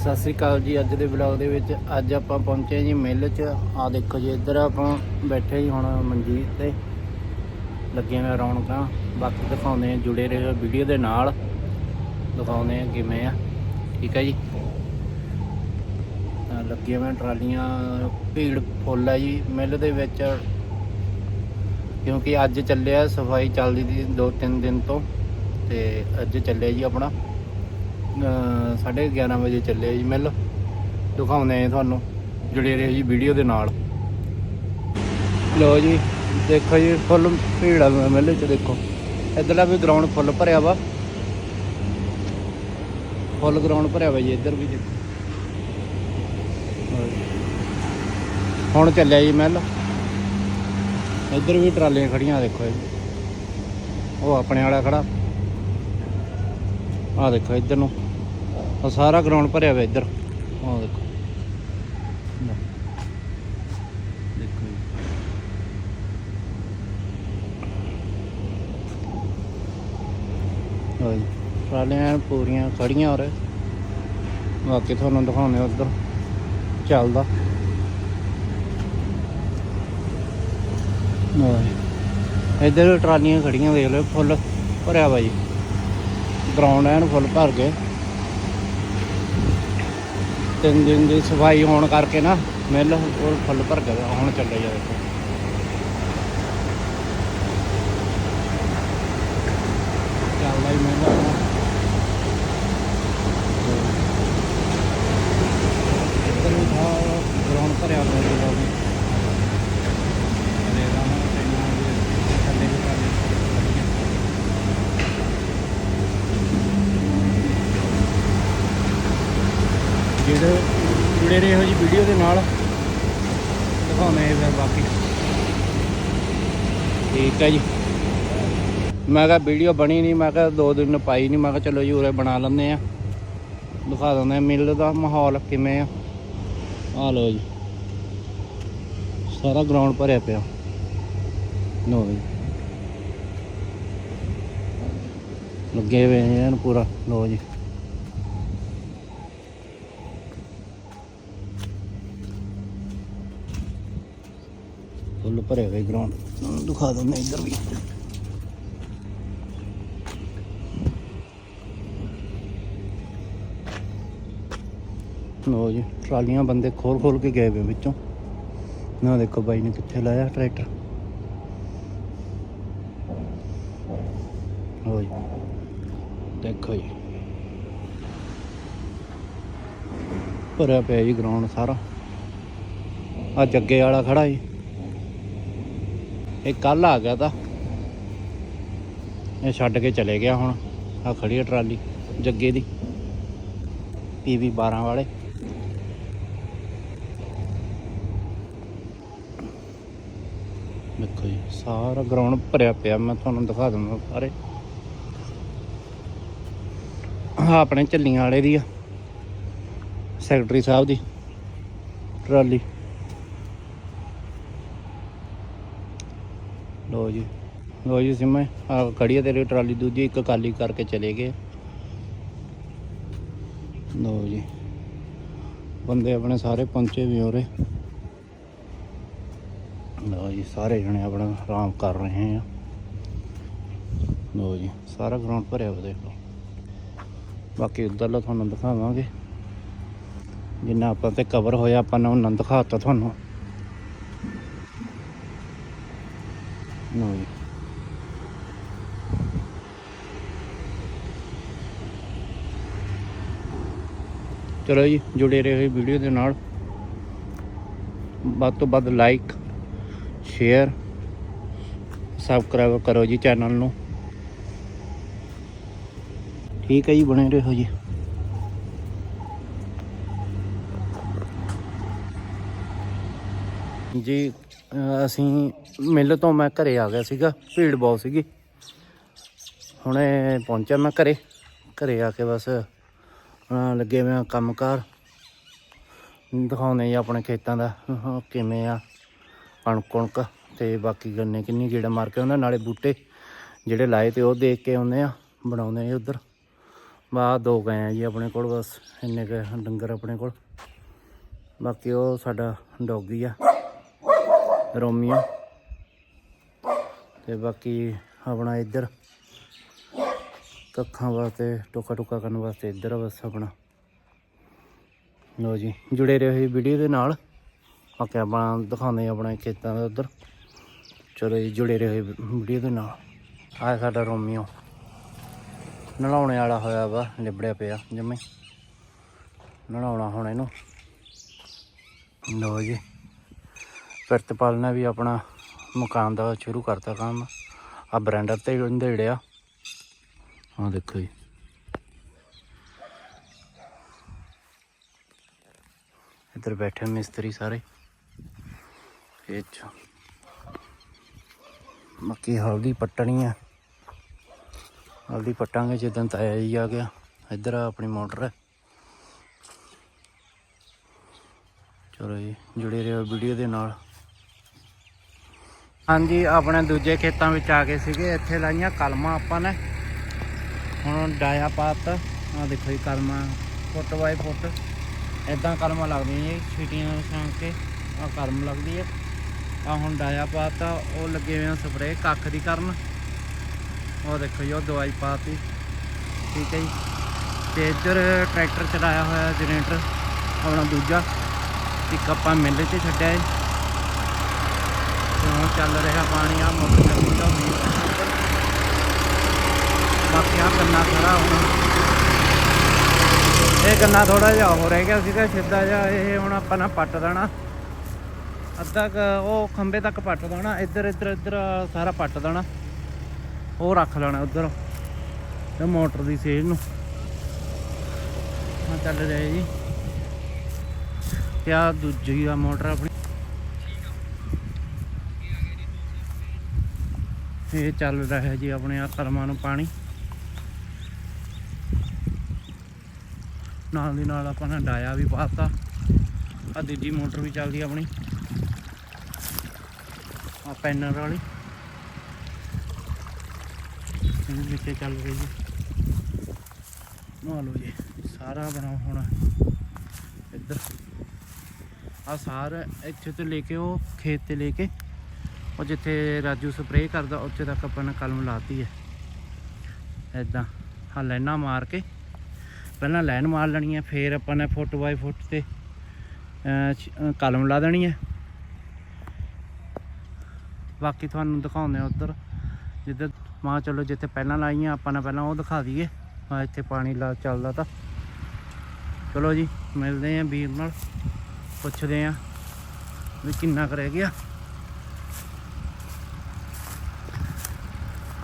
ਸਤਿ ਸ੍ਰੀ ਅਕਾਲ ਜੀ ਅੱਜ ਦੇ ਵਲੌਗ ਦੇ ਵਿੱਚ ਅੱਜ ਆਪਾਂ ਪਹੁੰਚੇ ਜੀ ਮਿੱਲ 'ਚ। ਆ ਦੇਖੋ ਜੀ, ਇੱਧਰ ਆਪਾਂ ਬੈਠੇ ਜੀ ਹੁਣ ਮਨਜੀਤ ਤੇ। ਲੱਗੀਆਂ ਨੇ ਰੌਣਕਾਂ। ਬਾਕੀ ਦਿਖਾਉਂਦੇ ਆ ਜੁੜੇ ਰਹੋ ਵੀਡੀਓ ਦੇ ਨਾਲ। ਦਿਖਾਉਂਦੇ ਆ ਕਿਵੇਂ ਆ। ਠੀਕ ਹੈ ਜੀ। ਤਾਂ ਲੱਗੀਆਂ ਮੈਂ ਟਰਾਲੀਆਂ, ਭੀੜ ਫੁੱਲ ਹੈ ਜੀ ਮਿੱਲ ਦੇ ਵਿੱਚ। ਕਿਉਂਕਿ ਅੱਜ ਚੱਲਿਆ ਸਫ਼ਾਈ ਚੱਲਦੀ ਸੀ ਦੋ ਤਿੰਨ ਦਿਨ ਤੋਂ। ਤੇ ਅੱਜ ਚੱਲਿਆ ਜੀ ਆਪਣਾ। ਅਹ ਸਾਢੇ 11 ਵਜੇ ਚੱਲਿਆ ਜੀ ਮਿਲ। ਦਿਖਾਉਂਦੇ ਆ ਤੁਹਾਨੂੰ ਜੁੜੇ ਰਹੋ ਜੀ ਵੀਡੀਓ ਦੇ ਨਾਲ। ਲੋ ਜੀ, ਦੇਖੋ ਜੀ ਫੁੱਲ ਭੀੜ ਆ ਮਿਲ ਚ, ਦੇਖੋ। ਇੱਧਰਲਾ ਵੀ ਗਰਾਊਂਡ ਫੁੱਲ ਭਰਿਆ ਵਾ। ਫੁੱਲ ਗਰਾਊਂਡ ਭਰਿਆ ਵਾ ਜੀ, ਇੱਧਰ ਵੀ ਦੇਖੋ। ਹੁਣ ਚੱਲਿਆ ਜੀ ਮਹਿਲ ਇੱਧਰ ਵੀ ਟਰਾਲੀਆਂ ਖੜੀਆਂ, ਦੇਖੋ ਜੀ। ਉਹ ਆਪਣੇ ਵਾਲਾ ਖੜਾ। ਆ ਦੇਖੋ ਇੱਧਰ ਨੂੰ। ਆ ਸਾਰਾ ਗਰਾਊਂਡ ਭਰਿਆ ਹੋਇਆ ਇੱਧਰ। ਆ ਦੇਖੋ। ਦੇਖੋ ਜੀ। ਟਰਾਲੀਆਂ ਪੂਰੀਆਂ ਖੜੀਆਂ ਔਰ ਬਾਕੀ ਤੁਹਾਨੂੰ ਦਿਖਾਉਂਦੇ ਉੱਧਰ ਚੱਲਦਾ। ਇੱਧਰ ਟਰਾਲੀਆਂ ਖੜੀਆਂ ਦੇਖ ਲਓ, ਫੁੱਲ ਭਰਿਆ ਵਾ ਜੀ। ਗਰਾਊਂਡ ਐਨ ਫੁੱਲ ਭਰ ਗਏ ਤਿੰਨ ਦਿਨ ਦੀ ਸਫ਼ਾਈ ਹੋਣ ਕਰਕੇ ਨਾ ਮਿਲ ਫੁੱਲ ਭਰ ਗਿਆ ਹੁਣ ਚੱਲੇ ਜਾ ਦੇਖੋ ਚੱਲਦਾ ਹੀ ਮਿਲ ਆਪਣਾ ਇੱਧਰ ਵੀ ਸਾਰਾ ਗਰਾਊਂਡ ਭਰਿਆ ਹੋਇਆ ਜੀ ਬਾਬੀ ਅਰੇ ਰਾਮਾ ਟ੍ਰੇਨਾਂ ਦੇ ਥੱਲੇ ਵੀ ਟਰਾਲੀ ਖੜੀਆਂ ਜਿਹੜੇ ਜੁੜੇ ਰਹੇ ਜੀ ਵੀਡੀਓ ਦੇ ਨਾਲ ਦਿਖਾਉਂਦੇ ਫਿਰ ਬਾਕੀ। ਠੀਕ ਹੈ ਜੀ। ਮੈਂ ਕਿਹਾ ਵੀਡੀਓ ਬਣੀ ਨਹੀਂ ਮੈਂ ਕਿਹਾ ਦੋ ਦਿਨ ਪਾਈ ਨਹੀਂ ਮੈਂ ਕਿਹਾ ਚਲੋ ਜੀ ਉਰੇ ਬਣਾ ਲੈਂਦੇ ਆ। ਦਿਖਾ ਦਿੰਦੇ ਆ ਮਿਲ ਦਾ ਮਾਹੌਲ ਕਿਵੇਂ ਆ। ਆ ਲਓ ਜੀ। ਸਾਰਾ ਗਰਾਊਂਡ ਭਰਿਆ ਪਿਆ। ਲਓ ਜੀ। ਲੱਗੇ ਹੋਏ ਨੇ ਪੂਰਾ। ਲਓ ਜੀ। ਫੁੱਲ ਭਰੇ ਹੋਏ ਗਰਾਊਂਡ ਦਿਖਾ ਦਿੰਦੇ ਇੱਧਰ ਵੀ। ਲੋ ਜੀ, ਟਰਾਲੀਆਂ ਬੰਦੇ ਖੋਲ ਖੋਲ ਕੇ ਗਏ ਵੇ ਵਿੱਚੋਂ। ਨਾ ਦੇਖੋ ਬਾਈ ਨੇ ਕਿੱਥੇ ਲਾਇਆ ਟਰੈਕਟਰ। ਲੋ ਜੀ, ਦੇਖੋ ਜੀ। ਭਰਿਆ ਪਿਆ ਜੀ ਗਰਾਊਂਡ ਸਾਰਾ। ਆ ਜੱਗੇ ਵਾਲਾ ਖੜਾ ਜੀ। ਇਹ ਕੱਲ ਆ ਗਿਆ ਤਾਂ। ਇਹ ਛੱਡ ਕੇ ਚਲੇ ਗਿਆ ਹੁਣ। ਆ ਖੜੀ ਆ ਟਰਾਲੀ, ਜੱਗੇ ਦੀ। ਪੀਵੀ 12 ਵਾਲੇ। ਦੇਖੋ ਜੀ, ਸਾਰਾ ਗਰਾਊਂਡ ਭਰਿਆ ਪਿਆ, ਮੈਂ ਤੁਹਾਨੂੰ ਦਿਖਾ ਦਿੰਦਾ ਸਾਰੇ। ਆਹ ਆਪਣੇ ਝੱਲੀਆਂ ਵਾਲੇ ਦੀ ਆ, ਸੈਕਟਰੀ ਸਾਹਿਬ ਦੀ ਟਰਾਲੀ। ਲੋ ਜੀ। ਲੋ ਜੀ ਸਿਮੇ ਆ ਖੜੀ ਹੈ ਤੇਰੀ ਟਰਾਲੀ ਦੂਜੀ, ਇੱਕ ਕਾਲੀ ਕਰਕੇ ਚਲੇ ਗਏ। ਲੋ ਜੀ। ਬੰਦੇ ਆਪਣੇ ਸਾਰੇ ਪਹੁੰਚੇ ਵੀ ਹੋਰੇ ਲੋ ਜੀ, ਸਾਰੇ ਜਣੇ ਆਪਣਾ ਆਰਾਮ ਕਰ ਰਹੇ ਆ। ਲੋ ਜੀ, ਸਾਰਾ ਗਰਾਊਂਡ ਭਰਿਆ ਹੋਇਆ ਦੇਖ। ਬਾਕੀ ਉਧਰਲਾ ਤੁਹਾਨੂੰ ਦਿਖਾਵਾਂਗੇ। ਜਿੰਨਾ ਆਪਾਂ ਤੇ ਕਵਰ ਹੋਇਆ, ਆਪਾਂ ਨੇ ਉਹਨਾਂ ਨੂੰ ਦਿਖਾਤਾ ਤੁਹਾਨੂੰ। ਲਓ ਜੀ ਚਲੋ ਜੀ, ਜੁੜੇ ਰਹੋ ਵੀਡੀਓ ਦੇ ਨਾਲ। ਵੱਧ ਤੋਂ ਵੱਧ ਲਾਈਕ ਸ਼ੇਅਰ ਸਬਸਕ੍ਰਾਈਬ ਕਰੋ ਜੀ ਚੈਨਲ ਨੂੰ। ਠੀਕ ਹੈ ਜੀ, ਬਣੇ ਰਹੋ ਜੀ। ਜੀ। ਅਸੀਂ ਮਿਲ ਤੋਂ ਮੈਂ ਘਰੇ ਆ ਗਿਆ ਸੀਗਾ, ਭੀੜ ਬਹੁਤ ਸੀਗੀ। ਹੁਣੇ ਪਹੁੰਚਿਆ ਮੈਂ ਘਰੇ ਘਰੇ ਆ ਕੇ ਬਸ ਲੱਗੇ ਮੈਂ ਕੰਮਕਾਰ। ਦਿਖਾਉਣੇ ਜੀ ਆਪਣੇ ਖੇਤਾਂ ਦਾ ਕਿਵੇਂ ਆ ਕਣਕ ਕਣਕ ਤੇ ਬਾਕੀ ਗੰਨੇ ਕਿੰਨੀ ਗੇੜਾ ਮਾਰ ਕੇ ਉਹਨਾਂ ਨਾਲੇ ਬੂਟੇ ਜਿਹੜੇ ਲਾਏ ਤੇ ਉਹ ਦੇਖ ਕੇ ਆਉਂਦੇ ਆ, ਬਣਾਉਂਦੇ ਆ ਉਧਰ। ਬਾ ਦੋ ਗਏ ਆ ਜੀ ਆਪਣੇ ਕੋਲ ਬਸ, ਇੰਨੇ ਕੁ ਡੰਗਰ ਆਪਣੇ ਕੋਲ। ਬਾਕੀ ਉਹ ਸਾਡਾ ਡੌਗੀ ਆ। ਰੋਮੀਓ। ਤੇ ਬਾਕੀ ਆਪਣਾ ਇੱਧਰ ਕੱਖਾਂ ਵਾਸਤੇ, ਟੋਕਾ ਟੋਕਾ ਕਰਨ ਵਾਸਤੇ ਇੱਧਰ ਆ ਬਸ ਆਪਣਾ। ਲੋ ਜੀ, ਜੁੜੇ ਰਹੋ ਵੀਡੀਓ ਦੇ ਨਾਲ। ਬਾਕੀ ਆਪਾਂ ਦਿਖਾਉਂਦੇ ਹਾਂ ਆਪਣਾ ਖੇਤਾਂ ਦਾ ਉੱਧਰ। ਚਲੋ ਜੀ, ਜੁੜੇ ਰਹੋ ਵੀਡੀਓ ਦੇ ਨਾਲ। ਆਹ ਸਾਡਾ ਰੋਮੀਓ। ਨਲਾਉਣੇ ਵਾਲਾ ਹੋਇਆ ਵਾ, ਲਿਬੜਿਆ ਪਿਆ ਜੰਮੇ। ਨਲਾਉਣਾ ਹੁਣ ਇਹਨੂੰ। ਲੋ ਜੀ। ਪ੍ਰਿਤਪਾਲ ਨੇ ਵੀ ਆਪਣਾ ਮਕਾਨ ਦਾ ਸ਼ੁਰੂ ਕਰਤਾ ਕੰਮ। ਆ ਬਰੈਂਡਰ ਤੇ ਢੇੜਿਆ ਹਾਂ ਦੇਖੋ ਜੀ। ਇੱਧਰ ਬੈਠੇ ਮਿਸਤਰੀ ਸਾਰੇ। ਇਹ ਚ ਮੱਕੀ ਹਲਦੀ ਪੱਟਣੀ ਆ। ਹਲਦੀ ਪੱਟਾਂਗੇ ਜਦੋਂ ਤਾਇਆ ਜੀ ਆ ਗਿਆ। ਇੱਧਰ ਆ ਆਪਣੀ ਮੋਟਰ। ਹੈ ਚਲੋ ਜੀ, ਜੁੜੇ ਰਹੋ ਵੀਡੀਓ ਦੇ ਨਾਲ। ਹਾਂਜੀ, ਆਪਣੇ ਦੂਜੇ ਖੇਤਾਂ ਵਿੱਚ ਆ ਗਏ ਸੀਗੇ। ਇੱਥੇ ਲਾਈਆਂ ਕਲਮਾਂ ਆਪਾਂ ਨੇ। ਹੁਣ ਡਾਇਆ ਪਾਤ ਆ ਦੇਖੋ ਜੀ ਕਲਮਾਂ, ਫੁੱਟ ਬਾਈ ਫੁੱਟ। ਇਦਾਂ ਕਲਮਾਂ ਲੱਗਦੀਆਂ ਜੀ, ਛਿਟੀਆਂ ਛਾਂਕ ਕੇ ਆ ਕਲਮ ਲੱਗਦੀ ਹੈ ਆ ਹੁਣ ਡਾਇਆ ਪਾਤਾ ਉਹ ਲੱਗੇ ਹੋਏ ਆ ਸਪਰੇਅ ਕੱਖ ਦੀ ਕਰਨ। ਉਹ ਦੇਖੋ ਜੀ, ਉਹ ਦਵਾਈ ਪਾਤੀ। ਠੀਕ ਹੈ ਜੀ। ਤੇ ਇੱਧਰ ਟਰੈਕਟਰ ਚਲਾਇਆ ਹੋਇਆ ਜਨਰੇਟਰ, ਆਪਣਾ ਦੂਜਾ। ਇੱਕ ਆਪਾਂ ਮਿੱਲ 'ਚ ਛੱਡਿਆ ਹੈ ਚੱਲ ਰਿਹਾ ਪਾਣੀ ਆ ਮੋਟਰ ਚੱਲਦੀ ਬਾਕੀ ਆ ਗੰਨਾ ਖੜਾ ਹੁਣ। ਇਹ ਗੰਨਾ ਥੋੜਾ ਜਿਹਾ ਹੋ ਰਹਿ ਗਿਆ ਸੀਗਾ, ਸਿੱਧਾ ਜਿਹਾ ਇਹ ਹੁਣ ਆਪਾਂ ਨਾ ਪੱਟ ਦੇਣਾ। ਅੱਧਾ ਉਹ ਖੰਬੇ ਤੱਕ ਪੱਟ ਦੇਣਾ, ਇੱਧਰ ਇੱਧਰ ਇੱਧਰ ਸਾਰਾ ਪੱਟ ਦੇਣਾ। ਉਹ ਰੱਖ ਲੈਣਾ ਉੱਧਰ, ਤੇ ਮੋਟਰ ਦੀ ਸੇਜ ਨੂੰ। ਹਾਂ ਚੱਲ ਰਿਹਾ ਜੀ। ਤੇ ਆ ਦੂਜੀ ਆ ਮੋਟਰ ਆਪਣੀ। ਇਹ ਚੱਲ ਰਿਹਾ ਹੈ ਜੀ ਆਪਣੇ ਆ ਕਲਮਾਂ ਨੂੰ ਪਾਣੀ। ਨਾਲ ਦੀ ਨਾਲ ਆਪਾਂ ਨੇ ਡਾਇਆ ਵੀ ਪਾਤਾ। ਆ ਦੂਜੀ ਮੋਟਰ ਵੀ ਚੱਲਦੀ ਆਪਣੀ। ਆ ਪੈਨਰ ਵਾਲੀ। ਇਹਦੇ ਵਿੱਚ ਚੱਲ ਰਹੀ ਜੀ। ਨਾ ਲਓ ਜੀ, ਸਾਰਾ ਬਣਾ ਹੋਣਾ ਇੱਧਰ। ਆ ਸਾਰਾ ਇੱਥੇ ਤੋਂ ਲੈ ਕੇ ਉਹ ਖੇਤ ਤੇ ਲੈ ਕੇ ਉਹ ਜਿੱਥੇ ਰਾਜੂ ਸਪਰੇਅ ਕਰਦਾ, ਉੱਥੇ ਤੱਕ ਆਪਾਂ ਨੇ ਕਲਮ ਲਾਤੀ ਹੈ। ਐਦਾਂ ਹਾਂ ਲਾਈਨਾਂ ਮਾਰ ਕੇ, ਪਹਿਲਾਂ ਲਾਈਨ ਮਾਰ ਲੈਣੀ ਹੈ, ਫਿਰ ਆਪਾਂ ਨੇ ਫੁੱਟ ਬਾਈ ਫੁੱਟ ਤੇ ਕਲਮ ਲਾ ਦੇਣੀ ਹੈ। ਬਾਕੀ ਤੁਹਾਨੂੰ ਦਿਖਾਉਂਦੇ ਆ ਉਧਰ, ਜਿੱਧਰ, ਮਾਂ ਚਲੋ ਜਿੱਥੇ ਪਹਿਲਾਂ ਲਾਈਆਂ, ਆਪਾਂ ਨੇ ਪਹਿਲਾਂ ਉਹ ਦਿਖਾ ਦਈਏ। ਆ ਇੱਥੇ ਪਾਣੀ ਲਾ, ਚੱਲਦਾ ਤਾਂ। ਚਲੋ ਜੀ, ਮਿਲਦੇ ਆਂ ਵੀਰ ਨਾਲ, ਪੁੱਛਦੇ ਆਂ ਵੀ ਕਿੰਨਾ ਕੁ ਗਿਆ।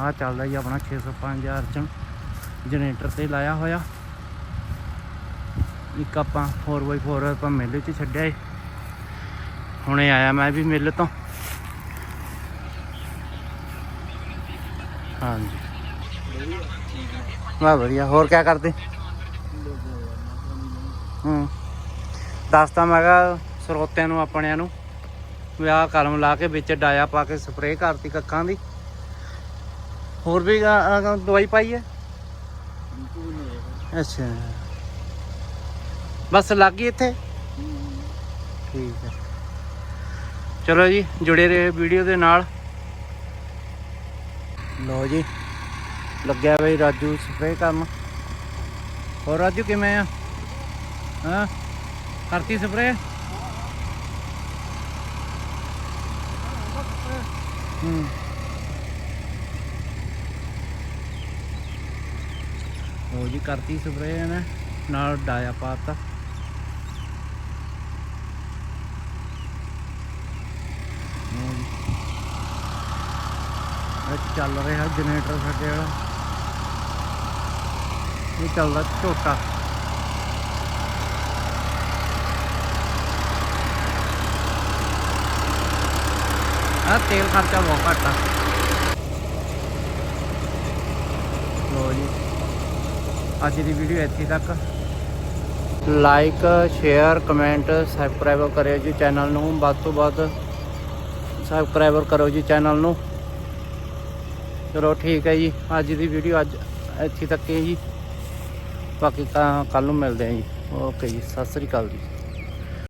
ਆ ਚੱਲਦਾ ਜੀ ਆਪਣਾ 605 ਅਰਜਨ ਜਨਰੇਟਰ ਤੇ ਲਾਇਆ ਹੋਇਆ। ਇੱਕ ਆਪਾਂ 4x4 ਆਪਾਂ ਮਿੱਲ 'ਚ ਛੱਡਿਆ ਏ। ਹੁਣੇ ਆਇਆ ਮੈਂ ਵੀ ਮਿੱਲ ਤੋਂ। ਹਾਂਜੀ। ਵਾਹ ਵਧੀਆ, ਹੋਰ ਕੀ ਕਰਦੇ? ਹੂੰ। ਦੱਸਦਾ ਮੈਂ ਕਿਹਾ ਸਰੋਤਿਆਂ ਨੂੰ, ਆਪਣਿਆਂ ਨੂੰ ਵਿਆਹ ਕਰਮ ਲਾ ਕੇ ਵਿੱਚ ਡਾਇਆ ਪਾ ਕੇ ਸਪਰੇਅ ਕਰਤੀ ਕੱਖਾਂ ਦੀ। ਹੋਰ ਵੀ ਦਵਾਈ ਪਾਈ ਹੈ? ਅੱਛਾ। ਬਸ ਲੱਗ ਗਈ ਇੱਥੇ? ਠੀਕ ਹੈ। ਚਲੋ ਜੀ ਜੁੜੇ ਰਹੇ ਵੀਡੀਓ ਦੇ ਨਾਲ। ਲਓ ਜੀ ਲੱਗਿਆ ਬਈ ਰਾਜੂ ਸਪਰੇਅ ਕਰਨ ਹੋਰ ਰਾਜੂ ਕਿਵੇਂ ਆ? ਹਾਂ? ਕਰਤੀ ਸਪਰੇਅ? ਹੂੰ। ਉਹ ਜੀ, ਕਰਤੀ ਸਪਰੇਅ ਇਹਨੇ, ਨਾਲ ਡਾਇਆ ਪਾਤਾ। ਲਓ ਚੱਲ ਰਿਹਾ ਜਨਰੇਟਰ ਸਾਡੇ ਵਾਲਾ। ਇਹ ਚੱਲਦਾ ਝੋਟਾ। ਆ ਤੇਲ ਖਰਚਾ ਬਹੁਤ ਘੱਟ ਆ। ਲੋ ਜੀ। ਅੱਜ ਦੀ ਵੀਡੀਓ ਇੱਥੇ ਤੱਕ। ਲਾਈਕ ਸ਼ੇਅਰ ਕਮੈਂਟ ਸਬਸਕ੍ਰਾਈਬ ਕਰਿਓ ਜੀ ਚੈਨਲ ਨੂੰ। ਵੱਧ ਤੋਂ ਵੱਧ ਸਬਸਕ੍ਰਾਈਬਰ ਕਰੋ ਜੀ ਚੈਨਲ ਨੂੰ। ਚਲੋ ਠੀਕ ਹੈ ਜੀ, ਅੱਜ ਦੀ ਵੀਡੀਓ ਅੱਜ ਇੱਥੇ ਤੱਕ ਹੈ ਜੀ। ਬਾਕੀ ਕੱਲ ਨੂੰ ਮਿਲਦੇ ਹਾਂ ਜੀ। ਓਕੇ ਜੀ, ਸਤਿ ਸ੍ਰੀ ਅਕਾਲ ਜੀ।